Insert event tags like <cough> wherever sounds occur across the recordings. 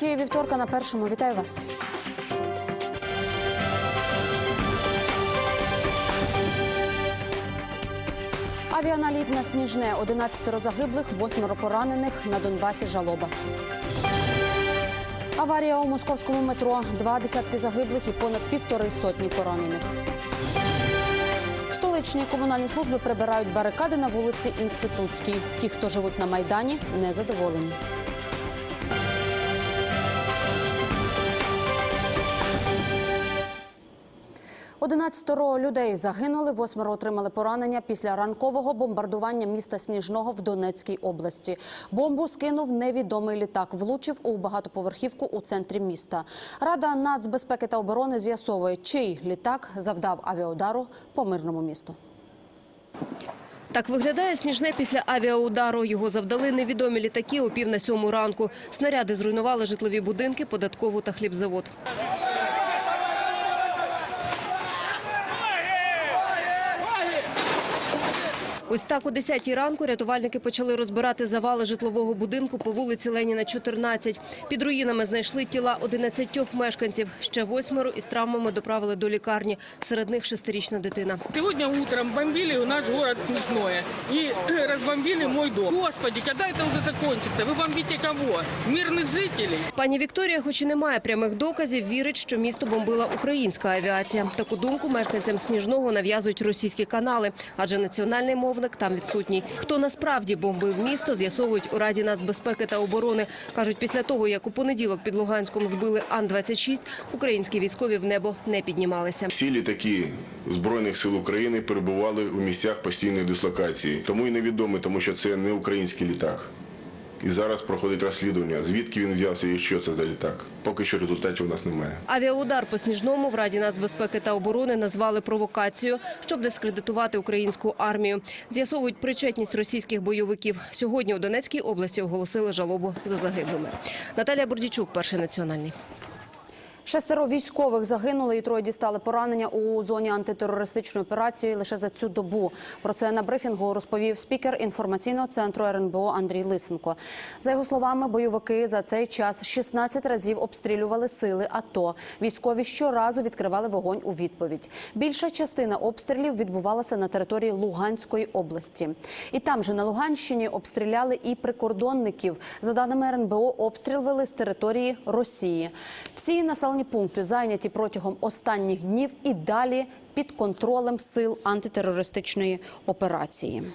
Підсумки вівторка на першому. Вітаю вас. Авіаналіт на Сніжне. 11 загиблих, 8 поранених. На Донбасі жалоба. Аварія у московському метро. Два десятки загиблих і понад півтори сотні поранених. Столичні комунальні служби прибирають барикади на вулиці Інститутській. Ті, хто живуть на Майдані, незадоволені. Одинадцятеро людей загинули, восьмеро отримали поранення після ранкового бомбардування міста Сніжного в Донецькій області. Бомбу скинув невідомий літак, влучив у багатоповерхівку у центрі міста. Рада нацбезпеки та оборони з'ясовує, чий літак завдав авіаудару по мирному місту. Так виглядає сніжне після авіаудару. Його завдали невідомі літаки о пів на сьому ранку. Снаряди зруйнували житлові будинки, податкову та хлібзавод. Ось так о 10 ранку рятувальники почали розбирати завали житлового будинку по вулиці Леніна, 14. Під руїнами знайшли тіла 11 мешканців. Ще восьмеро із травмами доправили до лікарні. Серед них шестирічна дитина. Сегодня утром бомбили наш город Смешное и э, <clears throat> разбомбили мой дом. Господи, когда это уже закончится? Вы бомбите кого? Мирных жителей? Пані Вікторія, хоч і не має прямих доказів, вірить, що місто бомбила українська авіація. Таку думку мешканцям Сніжного нав'язують російські канали, адже національний мовник там відсутній. Хто насправді бомбив місто, з'ясовують у Раді нацбезпеки та оборони. Кажуть, після того, як у понеділок під Луганськом збили Ан-26, українські військові в небо не піднімалися. Всі літаки Збройних сил України перебували у місцях постійної дислокації. Тому і невідомо, тому що це не український літак. І зараз проходить розслідування, звідки він взявся і що це за літак. Поки що результатів у нас немає. Авіаудар по Сніжному в Раді нацбезпеки та оборони назвали провокацією, щоб дискредитувати українську армію. З'ясовують причетність російських бойовиків. Сьогодні у Донецькій області оголосили жалобу за загиблими. Наталія Бордічук, перший національний. Шестеро військових загинули і троє дістали поранення у зоні антитерористичної операції лише за цю добу. Про це на брифінгу розповів спікер інформаційного центру РНБО Андрій Лисенко. За його словами, бойовики за цей час 16 разів обстрілювали сили АТО. Військові щоразу відкривали вогонь у відповідь. Більша частина обстрілів відбувалася на території Луганської області. І там же на Луганщині обстріляли і прикордонників. За даними РНБО, обстріл вели з території Росії. Всі населені пункти зайняті протягом останніх днів і далі під контролем сил антитерористичної операції.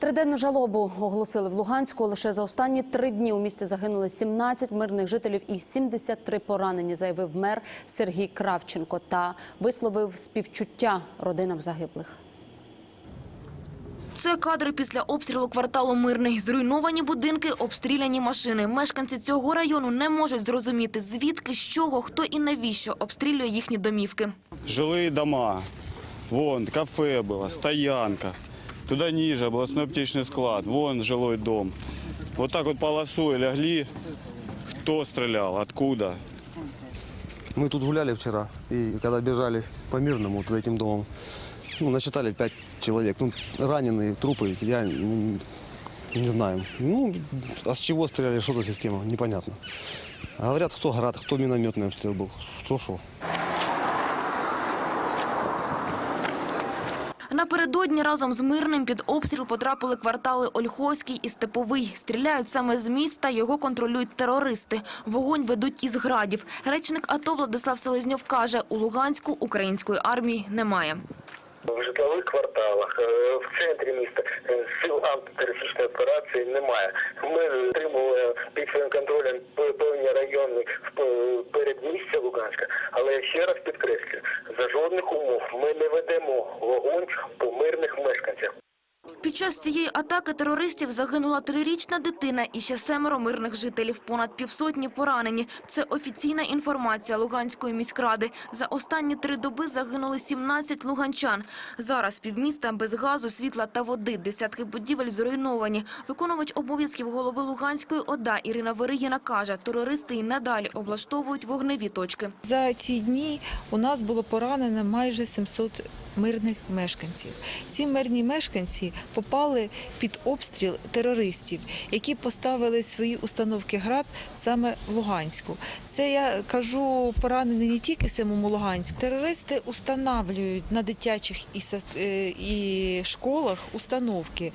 Триденну жалобу оголосили в Луганську. Лише за останні три дні у місті загинули 17 мирних жителів і 73 поранені, заявив мер Сергій Кравченко та висловив співчуття родинам загиблих. Це кадри після обстрілу кварталу Мирний. Зруйновані будинки, обстріляні машини. Мешканці цього району не можуть зрозуміти, звідки, з чого, хто і навіщо обстрілює їхні домівки. Жилые дома. Вон, кафе было, стоянка. Туда ниже областной аптечный склад. Вон жилой дом. Вот так вот полосой легли. Кто стрелял? Откуда? Мы тут гуляли вчера, и когда бежали по Мирному, вот за этим домом, ну, насчитали пять человек. Ну, раненые, трупы, я м, не знаю. Ну, а с чего стреляли, что за система, непонятно. Говорят, кто град, кто минометный обстрел был, что-что. Напередодні разом з Мирним під обстріл потрапили квартали Ольховський і Степовий. Стріляють саме з міста, його контролюють терористи. Вогонь ведуть із градів. Речник АТО Владислав Селезньов каже, у Луганську української армії немає. В житлових кварталах, е, в центрі міста е, сил антитерористичної операції немає. Ми отримували під своїм контролем певні райони передмістя Луганська, але я ще раз підкреслюю, за жодних умов ми не ведемо вогонь по мирних мешканцях. Під час цієї атаки терористів загинула трирічна дитина і ще семеро мирних жителів. Понад півсотні поранені. Це офіційна інформація Луганської міськради. За останні три доби загинули 17 луганчан. Зараз півміста без газу, світла та води. Десятки будівель зруйновані. Виконувач обов'язків голови Луганської ОДА Ірина Веригіна каже, терористи і надалі облаштовують вогневі точки. За ці дні у нас було поранено майже 700 мирних мешканців. Ці мирні мешканці попали під обстріл терористів, які поставили свої установки ГРАД саме в Луганську. Це я кажу поранені не тільки в самому Луганську. Терористи устанавлюють на дитячих і, е, школах установки.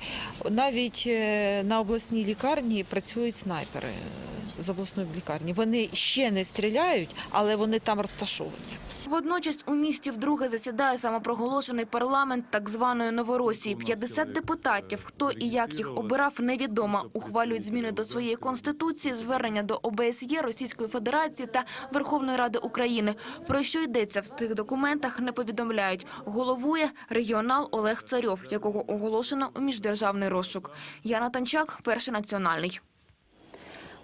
Навіть е, на обласній лікарні працюють снайпери е, з обласної лікарні. Вони ще не стріляють, але вони там розташовані. Водночас у місті вдруге засідає самопроголошений парламент так званої Новоросії. 50 депутатів, хто і як їх обирав, невідомо. Ухвалюють зміни до своєї конституції, звернення до ОБСЄ, Російської Федерації та Верховної Ради України. Про що йдеться в цих документах, не повідомляють. Головує регіонал Олег Царьов, якого оголошено у міждержавний розшук. Яна Танчак, перший національний.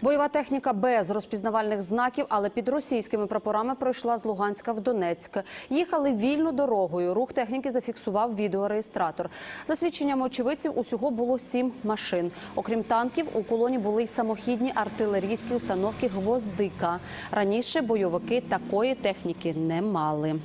Бойова техніка без розпізнавальних знаків, але під російськими прапорами пройшла з Луганська в Донецьк. Їхали вільно дорогою. Рух техніки зафіксував відеореєстратор. За свідченням очевидців, усього було сім машин. Окрім танків, у колоні були й самохідні артилерійські установки «Гвоздика». Раніше бойовики такої техніки не мали.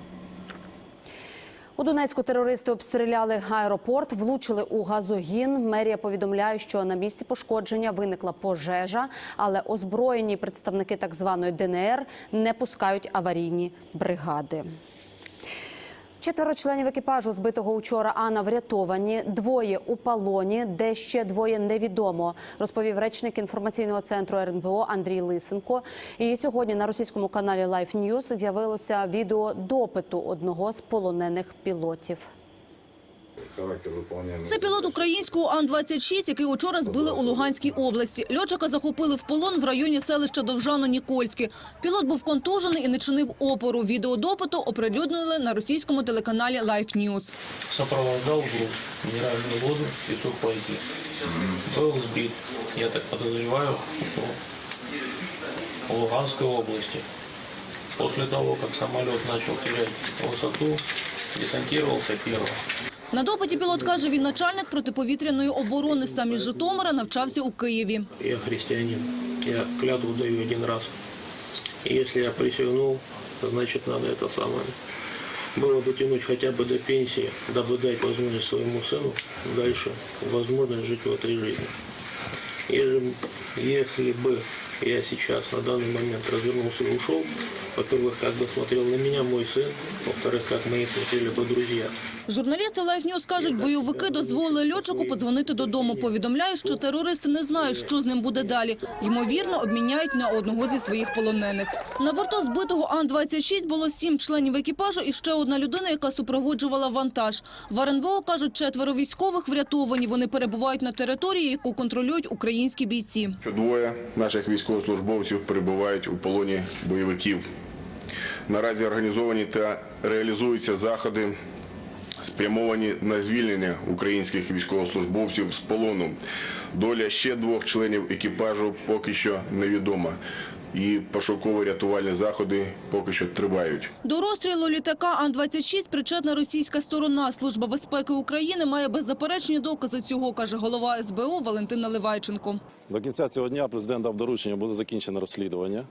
У Донецьку терористи обстріляли аеропорт, влучили у газогін. Мерія повідомляє, що на місці пошкодження виникла пожежа, але озброєні представники так званої ДНР не пускають аварійні бригади. Четверо членів екіпажу збитого учора Ана врятовані, двоє у полоні, де ще двоє невідомо, розповів речник інформаційного центру РНБО Андрій Лисенко. І сьогодні на російському каналі Life News з'явилося відео допиту одного з полонених пілотів. Це пілот українського Ан-26, який учора збили у Луганській області. Льотчика захопили в полон в районі селища Довжано-Нікольське. Пілот був контужений і не чинив опору. Відео допиту оприлюднили на російському телеканалі Life News. сопровождал груз минеральные воды и сухпайки. Был сбит, я так подозреваю, в Луганской области. После того, как самолет начал терять высоту, десантировался первым. На допиті пілот каже, він начальник протиповітряної оборони. Сам із Житомира навчався у Києві. Я христианин, я клятву даю один раз. И если я присягнул, то значит надо это самое было дотянуть хотя бы до пенсии, дабы дать возможность своему сыну дальше возможность жить в этой жизни. Если, если бы я сейчас на данный момент развернулся и ушел, во-первых, как бы смотрел на меня мой сын, во-вторых, как мои смотрели бы друзья. Журналісти Life News кажуть, бойовики дозволили льотчику подзвонити додому. Повідомляють, що терористи не знають, що з ним буде далі. Ймовірно, обміняють на одного зі своїх полонених. На борту збитого Ан-26 було сім членів екіпажу і ще одна людина, яка супроводжувала вантаж. В РНБО кажуть, четверо військових врятовані. Вони перебувають на території, яку контролюють українські бійці. Що Двоє наших військовослужбовців перебувають у полоні бойовиків. Наразі організовані та реалізуються заходи, спрямовані на звільнення українських військовослужбовців з полону. Доля ще двох членів екіпажу поки що невідома. І пошуково-рятувальні заходи поки що тривають. До розстрілу літака Ан-26 причетна російська сторона. Служба безпеки України має беззаперечні докази цього, каже голова СБУ Валентин Наливайченко. До кінця цього дня президент дав доручення, буде закінчено розслідування.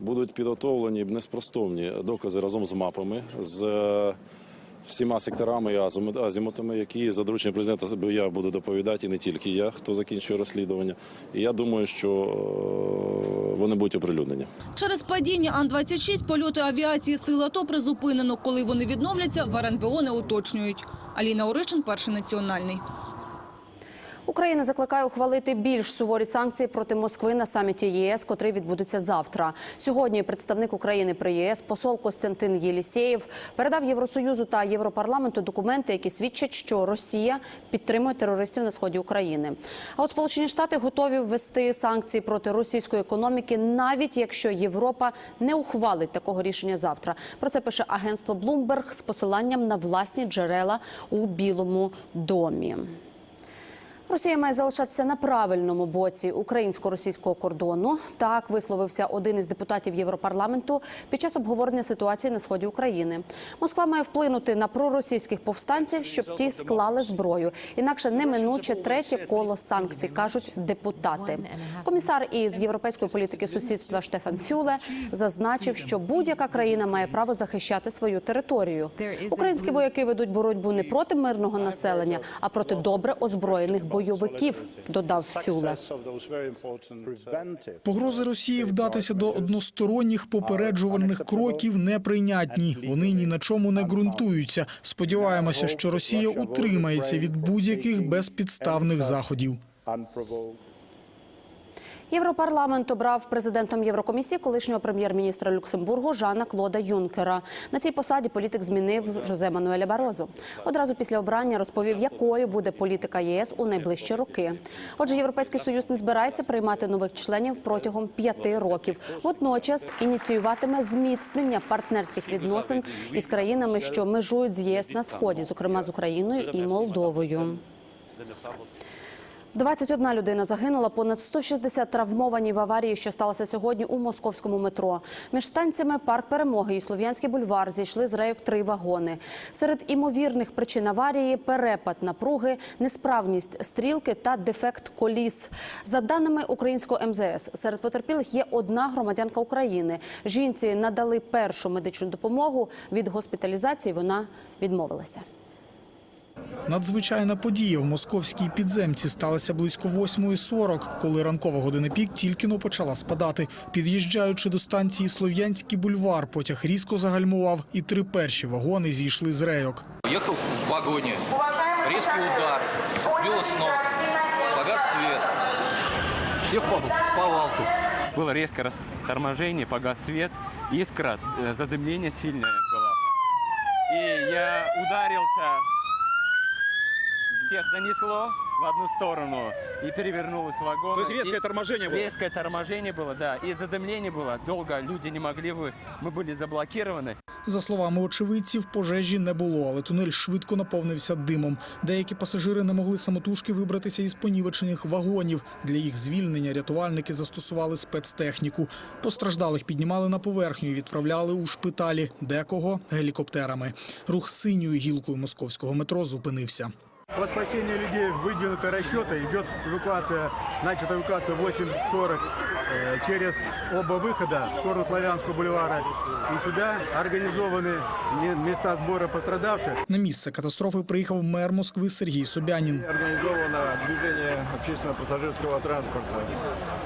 Будуть підготовлені неспростовні докази разом з мапами, з е, всіма секторами і азимутами, які за дорученням президента я буду доповідати, і не тільки я, хто закінчує розслідування. І я думаю, що е, вони будуть оприлюднені. Через падіння Ан-26 польоти авіації сил АТО призупинено. Коли вони відновляться, в РНБО не уточнюють. Аліна Оришин, перший національний. Україна закликає ухвалити більш суворі санкції проти Москви на саміті ЄС, котрий відбудеться завтра. Сьогодні представник України при ЄС, посол Костянтин Єлісєєв, передав Євросоюзу та Європарламенту документи, які свідчать, що Росія підтримує терористів на сході України. А от Сполучені Штати готові ввести санкції проти російської економіки, навіть якщо Європа не ухвалить такого рішення завтра. Про це пише агентство Bloomberg з посиланням на власні джерела у Білому домі. Росія має залишатися на правильному боці українсько-російського кордону. Так висловився один із депутатів Європарламенту під час обговорення ситуації на сході України. Москва має вплинути на проросійських повстанців, щоб ті склали зброю. Інакше неминуче третє коло санкцій, кажуть депутати. Комісар із європейської політики сусідства Штефан Фюле зазначив, що будь-яка країна має право захищати свою територію. Українські вояки ведуть боротьбу не проти мирного населення, а проти добре озброєних бойовиків. Додав Сюле. Погрози Росії вдатися до односторонніх попереджувальних кроків неприйнятні. Вони ні на чому не ґрунтуються. Сподіваємося, що Росія утримається від будь-яких безпідставних заходів. Європарламент обрав президентом Єврокомісії колишнього прем'єр-міністра Люксембургу Жана Клода Юнкера. На цій посаді політик змінив Жозе Мануеля Барозу. Одразу після обрання розповів, якою буде політика ЄС у найближчі роки. Отже, європейський союз не збирається приймати нових членів протягом п'яти років. Водночас ініціюватиме зміцнення партнерських відносин із країнами, що межують з ЄС на сході, зокрема з Україною і Молдовою. 21 людина загинула, понад 160 травмовані в аварії, що сталося сьогодні у московському метро. Між станціями Парк Перемоги і Слов'янський бульвар зійшли з рейок три вагони. Серед імовірних причин аварії – перепад напруги, несправність стрілки та дефект коліс. За даними українського МЗС, серед потерпілих є одна громадянка України. Жінці надали першу медичну допомогу. Від госпіталізації вона відмовилася. Надзвичайна подія в московській підземці сталася близько 8.40, коли ранкова година пік тільки но почала спадати. Під'їжджаючи до станції Слов'янський бульвар, потяг різко загальмував, і три перші вагони зійшли з рейок. Ехал в вагоне, резкий удар, сбило с ног, погас свет. Все в пов- в повалку. Было резкое расторможение, погас свет, искра, э, задымление сильное было. И я ударился, всех занесло в одну сторону и перевернулось вагон. То есть резкое И- торможение было? Резкое торможение было, да. И задымление было. Долго люди не могли, вы, мы были заблокированы. За словами очевидців, пожежі не було, але тунель швидко наповнився димом. Деякі пасажири не могли самотужки вибратися із понівечених вагонів. Для їх звільнення рятувальники застосували спецтехніку. Постраждалих піднімали на поверхню і відправляли у шпиталі, декого гелікоптерами. Рух синьою гілкою московського метро зупинився. По спасению людей выдвинуты расчеты. Идет эвакуация, начата эвакуация в 8.40 э, через оба выхода в сторону Славянского бульвара. И сюда организованы ме- места сбора пострадавших. На місце катастрофи приїхав мер Москви Сергій Собянін. Организовано движение общественного пассажирского транспорта.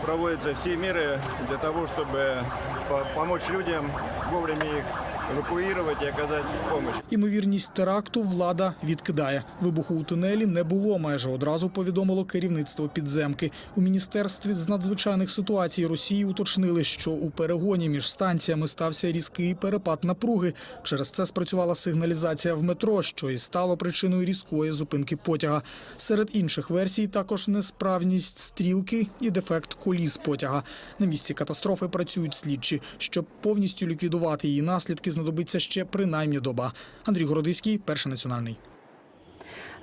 Проводятся все меры для того, чтобы по- помочь людям, вовремя их эвакуировать и оказать помощь. Імовірність теракту влада відкидає. Вибуху у тунелі не було. Майже одразу повідомило керівництво підземки. У міністерстві з надзвичайних ситуацій Росії уточнили, що у перегоні між станціями стався різкий перепад напруги. Через це спрацювала сигналізація в метро, що і стало причиною різкої зупинки потяга. Серед інших версій також несправність стрілки і дефект коліс потяга. На місці катастрофи працюють слідчі. Щоб повністю ліквідувати її наслідки, знадобиться ще принаймні доба. Андрій Городиський, перший національний.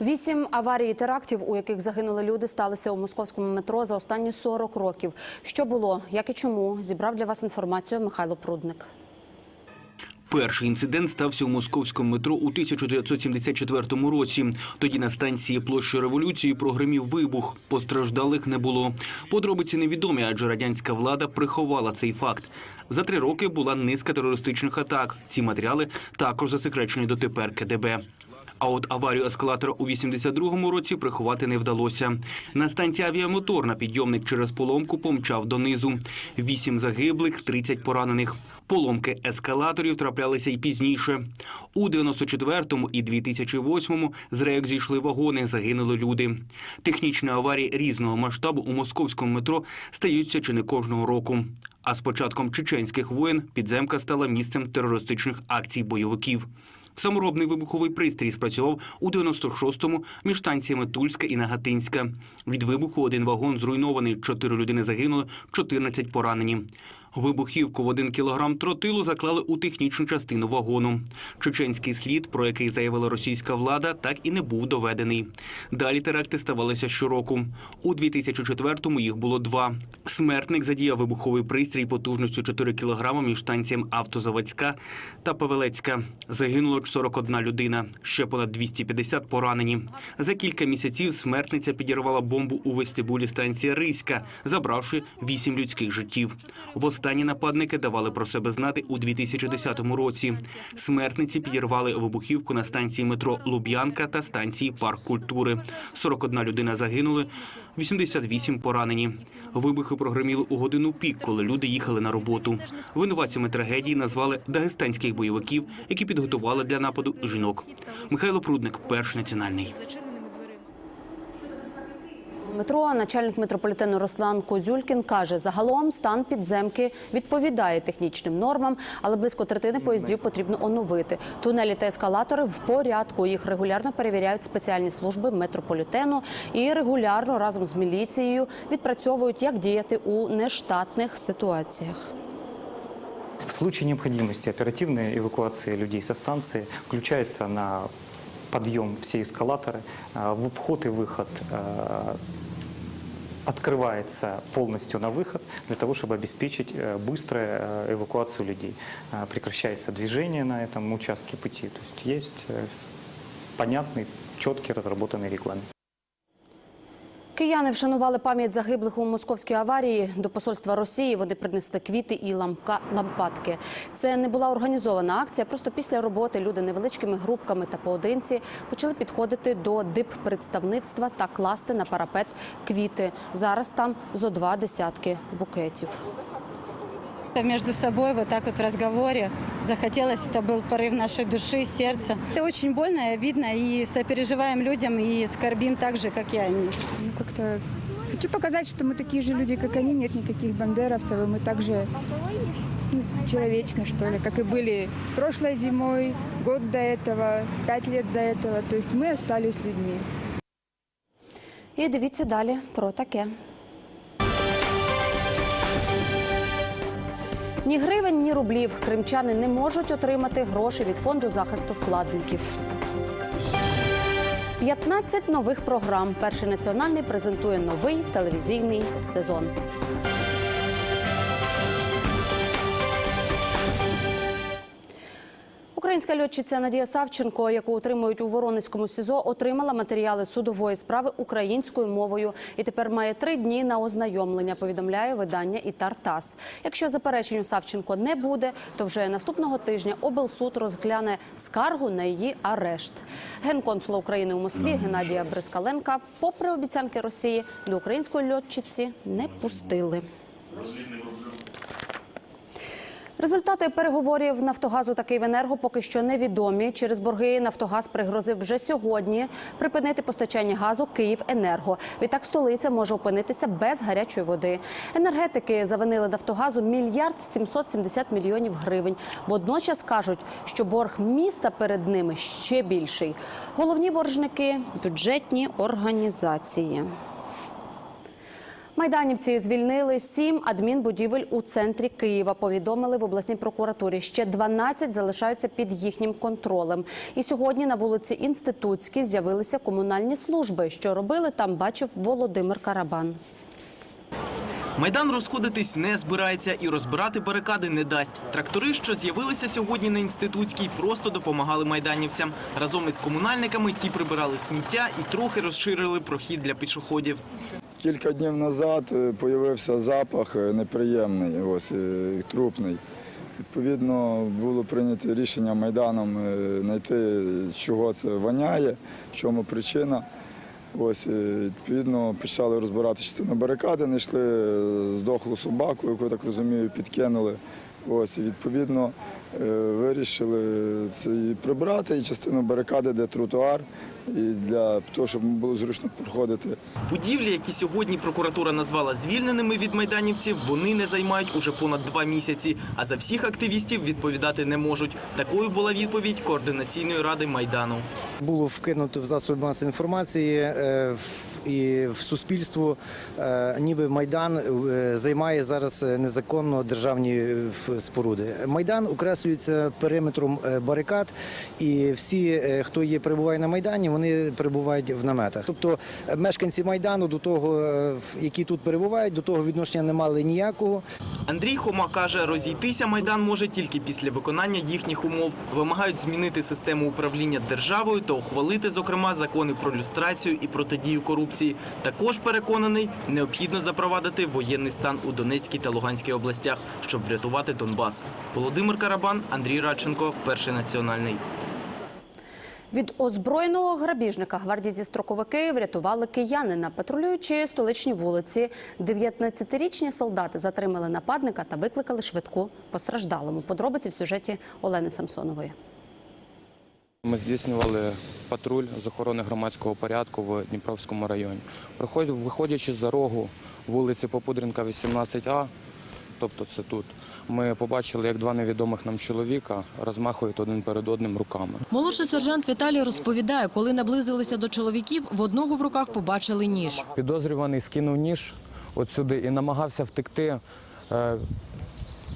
Вісім аварій і терактів, у яких загинули люди, сталися у московському метро за останні 40 років. Що було, як і чому, зібрав для вас інформацію Михайло Прудник. Перший інцидент стався у московському метро у 1974 році. Тоді на станції площі революції прогримів вибух. Постраждалих не було. Подробиці невідомі, адже радянська влада приховала цей факт. За три роки була низка терористичних атак. Ці матеріали також засекречені дотепер КДБ. А от аварію ескалатора у 82-му році приховати не вдалося. На станції авіамоторна підйомник через поломку помчав донизу. Вісім загиблих, 30 поранених. Поломки ескалаторів траплялися й пізніше. У 94-му і 2008-му з рейок зійшли вагони, загинули люди. Технічні аварії різного масштабу у московському метро стаються чи не кожного року. А з початком чеченських воєн підземка стала місцем терористичних акцій бойовиків. Саморобний вибуховий пристрій спрацював у 96-му між станціями Тульська і Нагатинська. Від вибуху один вагон зруйнований, чотири людини загинули, 14 поранені. Вибухівку в один кілограм тротилу заклали у технічну частину вагону. Чеченський слід, про який заявила російська влада, так і не був доведений. Далі теракти ставалися щороку. У 2004-му їх було два. Смертник задіяв вибуховий пристрій потужністю 4 кілограми між станціями Автозаводська та Павелецька. Загинуло 41 людина. Ще понад 250 поранені. За кілька місяців смертниця підірвала бомбу у вестибулі станції Риська, забравши 8 людських життів. Востаннє нападники давали про себе знати у 2010 році. Смертниці підірвали вибухівку на станції метро Луб'янка та станції Парк культури. 41 людина загинули, 88 поранені. Вибухи прогреміли у годину пік, коли люди їхали на роботу. Винуватцями трагедії назвали дагестанських бойовиків, які підготували для нападу жінок. Михайло Прудник, перший національний Метро начальник метрополітену Руслан Козюлькін каже, загалом стан підземки відповідає технічним нормам, але близько третини поїздів потрібно оновити. Тунелі та ескалатори в порядку. Їх регулярно перевіряють спеціальні служби метрополітену і регулярно разом з міліцією відпрацьовують, як діяти у нештатних ситуаціях. В случае необходимости оперативной эвакуации людей со станции включается на подъем все эскалаторы, а, в- вход и выход а, открывается полностью на выход для того, чтобы обеспечить э, быструю э, эвакуацию людей. А, Прекращается движение на этом участке пути. То есть есть э, понятный, четкий разработанный регламент. Кияни вшанували пам'ять загиблих у московській аварії. До посольства Росії вони принесли квіти і ламка, лампадки. Це не була організована акція. Просто після роботи люди невеличкими групками та поодинці почали підходити до диппредставництва та класти на парапет квіти. Зараз там зо два десятки букетів. Между собой вот так вот в разговоре захотелось, это был порыв нашей души, сердца. Это очень больно и обидно, и сопереживаем людям, и скорбим так же, как и они. Ну, как-то хочу показать, что мы такие же люди, как они, нет никаких бандеровцев, и мы также ну, человечны, что ли, как и были прошлой зимой, год до этого, пять лет до этого. То есть мы остались людьми. І дивіться далі про таке. Ні гривень, ні рублів кримчани не можуть отримати гроші від фонду захисту вкладників. 15 нових програм. Перший національний презентує новий телевізійний сезон. Українська льотчиця Надія Савченко, яку утримують у Воронезькому СІЗО, отримала матеріали судової справи українською мовою і тепер має три дні на ознайомлення. Повідомляє видання і Тартас. Якщо заперечень у Савченко не буде, то вже наступного тижня облсуд розгляне скаргу на її арешт. Генконсула України у Москві Геннадія Брискаленка, попри обіцянки Росії, до української льотчиці не пустили. Результати переговорів Нафтогазу та Київенерго поки що невідомі. Через борги Нафтогаз пригрозив вже сьогодні припинити постачання газу Київенерго. Відтак столиця може опинитися без гарячої води. Енергетики завинили Нафтогазу мільярд 770 мільйонів гривень. Водночас кажуть, що борг міста перед ними ще більший. Головні боржники бюджетні організації. Майданівці звільнили сім адмінбудівель у центрі Києва. Повідомили в обласній прокуратурі. Ще 12 залишаються під їхнім контролем. І сьогодні на вулиці Інститутській з'явилися комунальні служби. Що робили там, бачив Володимир Карабан. Майдан розходитись не збирається і розбирати барикади не дасть. Трактори, що з'явилися сьогодні на інститутській, просто допомагали майданівцям. Разом із комунальниками ті прибирали сміття і трохи розширили прохід для пішоходів. Кілька днів назад з'явився запах е, неприємний, ось е, трупний. Відповідно, було прийнято рішення Майданом е, знайти, чого це воняє, в чому причина. Ось, е, відповідно, почали розбирати частину барикади, знайшли е, здохлу собаку, яку, так розумію, підкинули. Ось, відповідно, е, вирішили це і прибрати, і частину барикади, де тротуар, і для того, щоб було зручно проходити. Будівлі, які сьогодні прокуратура назвала звільненими від майданівців, вони не займають уже понад два місяці, а за всіх активістів відповідати не можуть. Такою була відповідь координаційної ради майдану. було вкинуто в засоби масової інформації е, і в суспільство, е, ніби Майдан е, займає зараз е, незаконно державні споруди. Майдан окреслюється периметром барикад, і всі, хто є перебуває на майдані, вони перебувають в наметах. Тобто мешканці майдану до того, які тут перебувають, до того відношення не мали ніякого. Андрій Хома каже, розійтися майдан може тільки після виконання їхніх умов. Вимагають змінити систему управління державою та ухвалити, зокрема, закони про люстрацію і протидію корупції. Також переконаний, необхідно запровадити воєнний стан у Донецькій та Луганській областях, щоб врятувати Донбас. Володимир Карабан, Андрій Радченко, перший національний. Від озброєного грабіжника гвардії строковики врятували киянина, патрулюючи столичні вулиці. 19-річні солдати затримали нападника та викликали швидку постраждалому. Подробиці в сюжеті Олени Самсонової. Ми здійснювали патруль з охорони громадського порядку в Дніпровському районі. Виходячи за рогу вулиці Попудренка, 18А, тобто це тут, ми побачили, як два невідомих нам чоловіка розмахують один перед одним руками. Молодший сержант Віталій розповідає, коли наблизилися до чоловіків, в одного в руках побачили ніж. Підозрюваний скинув ніж от сюди і намагався втекти.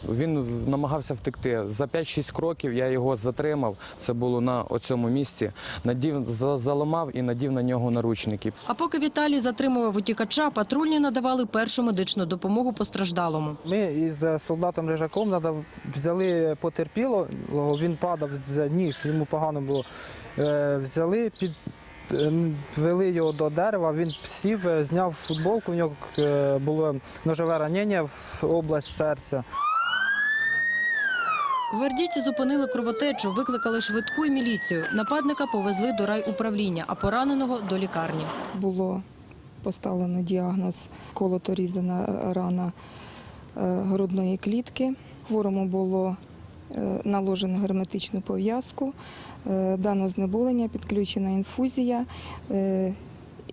Е, Він намагався втекти. За 5-6 кроків я його затримав. Це було на оцьому місці. Надів, заламав і надів на нього наручники. А поки Віталій затримував утікача, патрульні надавали першу медичну допомогу постраждалому. Ми із солдатом Рижаком надав- взяли потерпіло, він падав з ніг, йому погано було. Е, Взяли, під, е, вели його до дерева, він сів, е, зняв футболку, у нього е, було ножове ранення в область серця. Гвардійці зупинили кровотечу, викликали швидку і міліцію. Нападника повезли до райуправління, а пораненого до лікарні. було поставлено діагноз колото-різана рана е, грудної клітки. Хворому було е, наложено герметичну пов'язку, е, дано знеболення, підключена інфузія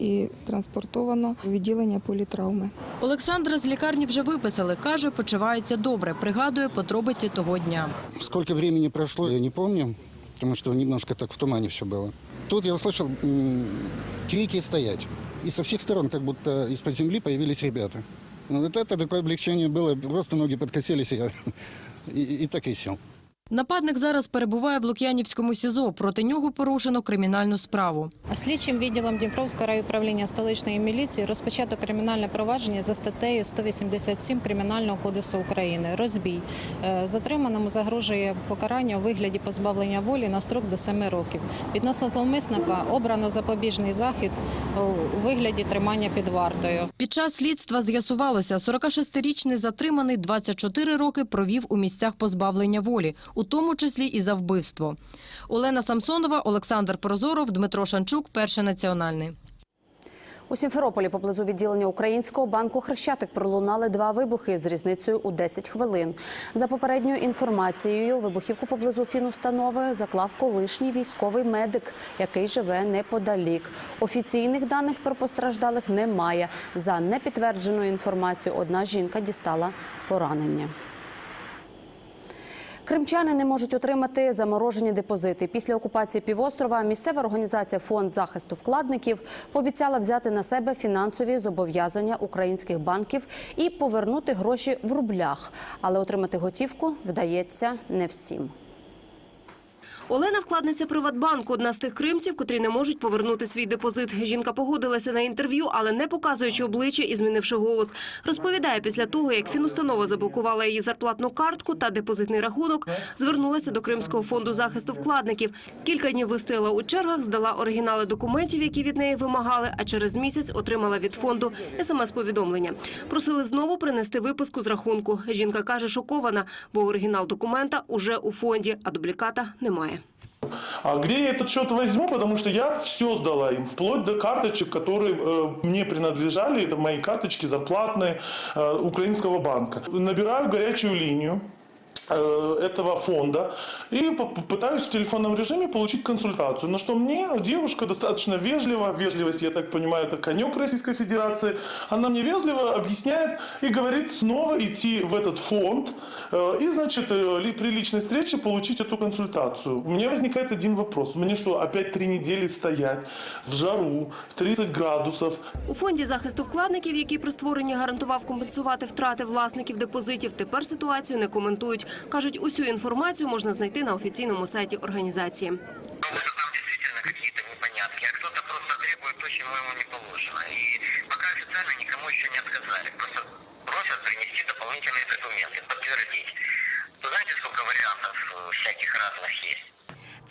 і транспортовано в відділення політравми. Олександра з лікарні вже виписали. Каже, почувається добре. Пригадує подробиці того дня. Сколько времени прошло, я не помню, потому что немножко так в тумане все было. Тут я услышал м, крики «стоять». И со всех сторон, как будто из-под земли появились ребята. Ну, вот это такое облегчение было, просто ноги подкосились, и, я, и, и <laughs> так и сел. Нападник зараз перебуває в Лук'янівському СІЗО. Проти нього порушено кримінальну справу. Слідчим відділом Дніпровського райуправління столичної міліції розпочато кримінальне провадження за статтею 187 Кримінального кодексу України. Розбій. Е, Затриманому загрожує покарання у вигляді позбавлення волі на строк до 7 років. Відносно зловмисника обрано запобіжний захід у вигляді тримання під вартою. Під час слідства з'ясувалося, 46-річний затриманий 24 роки провів у місцях позбавлення волі, у тому числі і за вбивство. Олена Самсонова, Олександр Прозоров, Дмитро Шанчук, Перший національний. У Сімферополі поблизу відділення українського банку Хрещатик пролунали два вибухи з різницею у 10 хвилин. За попередньою інформацією, вибухівку поблизу фінустанови заклав колишній військовий медик, який живе неподалік. Офіційних даних про постраждалих немає. За непідтвердженою інформацією, одна жінка дістала поранення. Кримчани не можуть отримати заморожені депозити. Після окупації півострова місцева організація Фонд захисту вкладників пообіцяла взяти на себе фінансові зобов'язання українських банків і повернути гроші в рублях. Але отримати готівку вдається не всім. Олена вкладниця Приватбанку, одна з тих кримців, котрі не можуть повернути свій депозит. Жінка погодилася на інтерв'ю, але не показуючи обличчя і змінивши голос. Розповідає, після того, як фінустанова заблокувала її зарплатну картку та депозитний рахунок, звернулася до Кримського фонду захисту вкладників. Кілька днів вистояла у чергах, здала оригінали документів, які від неї вимагали, а через місяць отримала від фонду смс-повідомлення. Просили знову принести виписку з рахунку. Жінка каже, шокована, бо оригінал документа уже у фонді, а дубліката немає. А где я этот счет возьму? Потому что я все сдала им, вплоть до карточек, которые э, мне принадлежали. Это мои карточки зарплатные э, украинского банка. Набираю горячую линию. э, этого фонда и по- пытаюсь в телефонном режиме получить консультацию. На что мне девушка достаточно вежливо, вежливость, я так понимаю, это конек Российской Федерации, она мне вежливо объясняет и говорит снова идти в этот фонд э, и, значит, э, ли- при личной встрече получить эту консультацию. У меня возникает один вопрос. Мне что, опять три недели стоять в жару, в 30 градусов, У фонді захисту вкладників, який при створенні гарантував компенсувати втрати власників депозитів, тепер ситуацію не коментують. Кажуть, усю інформацію можна знайти на офіційному сайті організації. непонятки, а кто-то просто требует то, чему ему не положено. И пока официально никому еще не отказали. Просто просят принести дополнительные документы, подтвердить. Вы знаете, сколько вариантов э, всяких разных есть?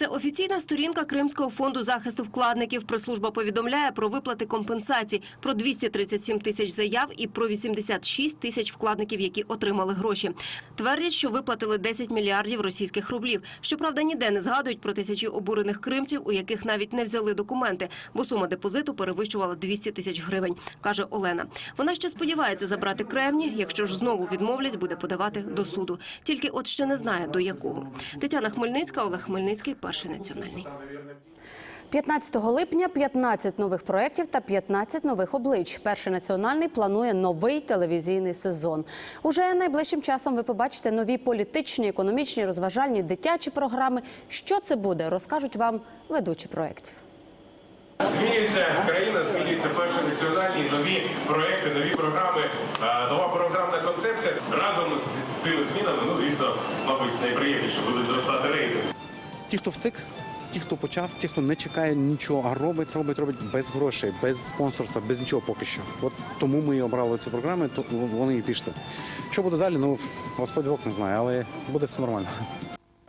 Це офіційна сторінка Кримського фонду захисту вкладників. Прес-служба повідомляє про виплати компенсацій, про 237 тисяч заяв і про 86 тисяч вкладників, які отримали гроші. Твердять, що виплатили 10 мільярдів російських рублів. Щоправда, ніде не згадують про тисячі обурених кримців, у яких навіть не взяли документи, бо сума депозиту перевищувала 200 тисяч гривень, каже Олена. Вона ще сподівається забрати кремні. Якщо ж знову відмовлять, буде подавати до суду. Тільки от ще не знає до якого. Тетяна Хмельницька, Олег Хмельницький, перший національний. 15 липня 15 нових проєктів та 15 нових облич. Перший національний планує новий телевізійний сезон. Уже найближчим часом ви побачите нові політичні, економічні, розважальні, дитячі програми. Що це буде, розкажуть вам ведучі проєктів. Змінюється країна, змінюються перші національні нові проекти, нові програми, е, нова програмна концепція. Разом з цими змінами, ну звісно, мабуть, найприємніше буде зростати рейтинг. Ті, хто встиг, ті, хто почав, ті, хто не чекає нічого, а робить, робить, робить без грошей, без спонсорства, без нічого поки що. От тому ми і обрали цю програму, то вони і пішли. Що буде далі? Ну, Господь Бог не знає, але буде все нормально.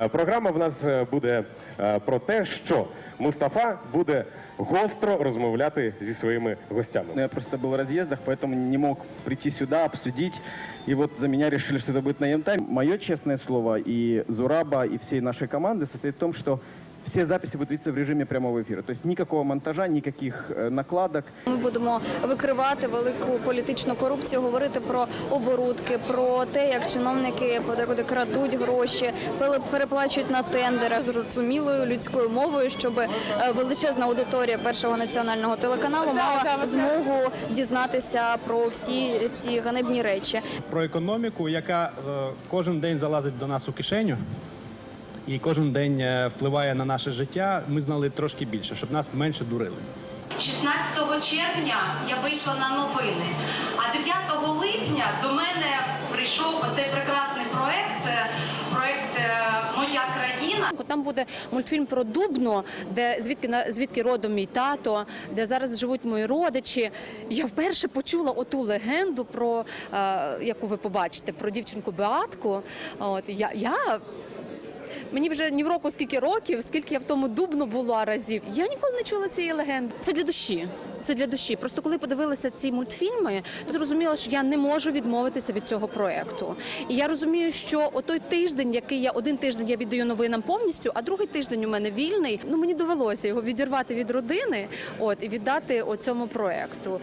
Е, Програма в нас е, буде е, про те, що Мустафа буде гостро розмовляти зі своїми гостями. Я просто был в разъездах, поэтому не мог прийти сюда, обсудить. И вот за меня решили, что это будет на Янтайм. Мое честное слово и Зураба, и всей нашей команды состоит в том, что все записи будут видеться в режиме прямого эфира. То есть никакого монтажа, никаких э, накладок. Ми будемо викривати велику політичну корупцію, говорити про оборудки, про те, як чиновники подекуди крадуть гроші, переплачують на тендерах зрозумілою людською мовою, щоб е, величезна аудиторія першого національного телеканалу мала змогу дізнатися про всі ці ганебні речі. про економіку, яка е, кожен день залазить до нас у кишеню і кожен день е, впливає на наше життя. Ми знали трошки більше, щоб нас менше дурили. 16 червня я вийшла на новини, а 9 липня до мене прийшов оцей прекрасний проект, е, проект е, Моя країна. Там буде мультфільм про Дубно, де звідки звідки родом мій тато, де зараз живуть мої родичі. Я вперше почула оту легенду про яку ви побачите, про дівчинку Беатку. От я. я Мені вже ні в року скільки років, скільки я в тому дубно була разів. Я ніколи не чула цієї легенди. Це для душі. Це для душі. Просто коли подивилася ці мультфільми, зрозуміла, що я не можу відмовитися від цього проекту. І я розумію, що отой тиждень, який я один тиждень я віддаю новинам повністю, а другий тиждень у мене вільний. Ну мені довелося його відірвати від родини, от і віддати оцьому проекту.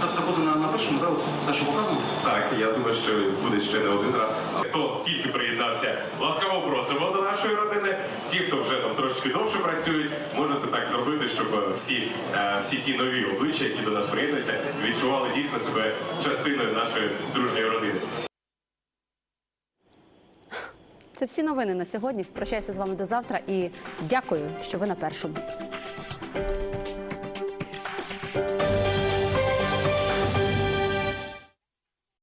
Це все буде на, на першому, так? Все, що показано? Так, я думаю, що буде ще не один раз. Хто тільки приєднався, ласкаво просимо до нашої родини. Ті, хто вже там трошечки довше працюють, можете так зробити, щоб е, всі, е, всі ті нові обличчя, які до нас приєднуються, відчували дійсно себе частиною нашої дружньої родини. Це всі новини на сьогодні. Прощаюся з вами до завтра і дякую, що ви на першому.